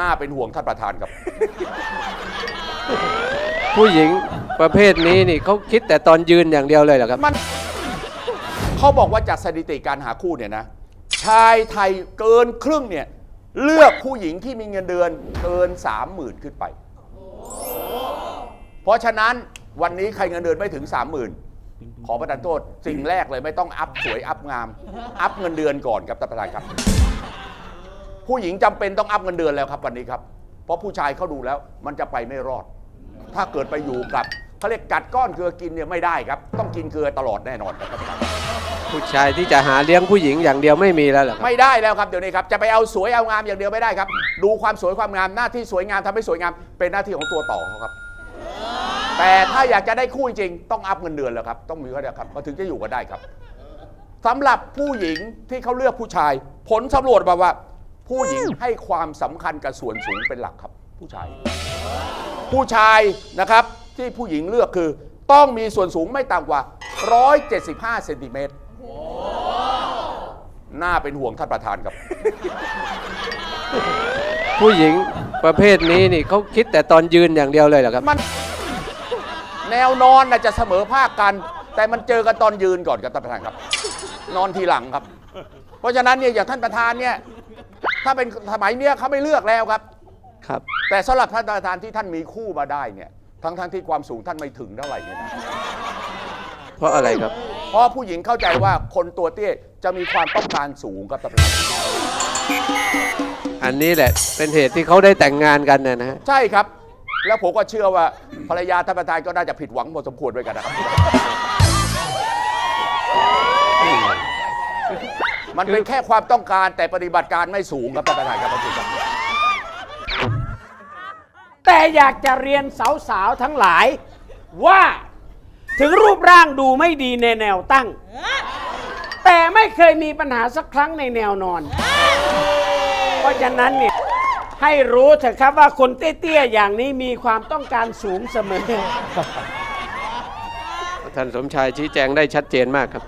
น่าเป็นห่วงท่านประธานครับ ผู้หญิงประเภทนี้นี่เขาคิดแต่ตอนยืนอย่างเดียวเลยเหรอครับ มัน เขาบอกว่าจากสถิติการหาคู่เนี่ยนะ ชายไทยเกินครึ่งเนี่ย เลือกผู้หญิงที่มีเงินเดือนเกิน30,000ขึ้นไป เพราะฉะนั้นวันนี้ใครเงินเดือนไม่ถึง30,000ขอประทานโทษ สิ่งแรกเลยไม่ต้องอัพสวยอัพงาม อัพเงินเดือนก่อนครับท่านประธานครับ ผู้หญิงจำเป็นต้องอัพเงินเดือนแล้วครับวันนี้ครับ เพราะผู้ชายเขาดูแล้วมันจะไปไม่รอด ถ้าเกิดไปอยู่กับเขาเรียกกัดก้อนเกลือกินเนี่ยไม่ได้ครับ ต้องกินเกลือตลอดแน่นอนครับท่านประธานผู้ชายที่จะหาเลี้ยงผู้หญิงอย่างเดียวไม่มีแล้วเหรอครับไม่ได้แล้วครับเดี๋ยวนี้ครับจะไปเอาสวยเอางามอย่างเดียวไม่ได้ครับ ดูความสวยความงามหน้าที่สวยงามทำให้สวยงาม เป็นหน้าที่ของตัวต่อเขาครับ แต่ถ้าอยากจะได้คู่จริงๆต้องอัพเงินเดือนแล้วครับต้องมีก็ได้ครับก็ถึงจะอยู่กันได้ครับสำหรับผู้หญิงที่เขาเลือกผู้ชาย ผลสำรวจมาว่า ผู้หญิงให้ความสำคัญกับส่วนสูงเป็นหลักครับ ผู้ชาย ผู้ชายนะครับที่ผู้หญิงเลือกคือต้องมีส่วนสูงไม่ต่ำกว่า 175เซนติเมตรน่าเป็นห่วงท่านประธานครับ ผู้หญิงประเภทนี้นี่เขาคิดแต่ตอนยืนอย่างเดียวเลยเหรอครับ มัน แนวนอนน่ะจะเสมอภาคกัน แต่มันเจอกันตอนยืนก่อนครับท่านประธานครับ นอนทีหลังครับ เพราะฉะนั้นเนี่ยอย่างท่านประธานเนี่ย ถ้าเป็นสมัยเนี้ยเขาไม่เลือกแล้วครับ ครับ แต่สำหรับท่านประธานที่ท่านมีคู่มาได้เนี่ยทั้งทั้งที่ความสูงท่านไม่ถึงเท่าไหร่เนี่ยนะเพราะอะไรครับ เพราะผู้หญิงเข้าใจว่าคนตัวเตี้ยจะมีความต้องการสูงครับท่านประธานอันนี้แหละเป็นเหตุที่เขาได้แต่งงานกันนะนะฮะใช่ครับ แล้วผมก็เชื่อว่าภรรยาท่านประธานก็น่าจะผิดหวังพอสมควรด้วยกันนะครับ มันเป็นแค่ความต้องการแต่ปฏิบัติการไม่สูงครับท่านประธานครับท่านผู้ชมครับ แต่อยากจะเรียนสาวๆทั้งหลายว่า ถึงรูปร่างดูไม่ดีในแนวตั้ง แต่ไม่เคยมีปัญหาสักครั้งในแนวนอน เพราะฉะนั้นเนี่ย ให้รู้เถอะครับว่าคนเตี้ยๆอย่างนี้มีความต้องการสูงเสมอ ท่านสมชายชี้แจงได้ชัดเจนมากครับ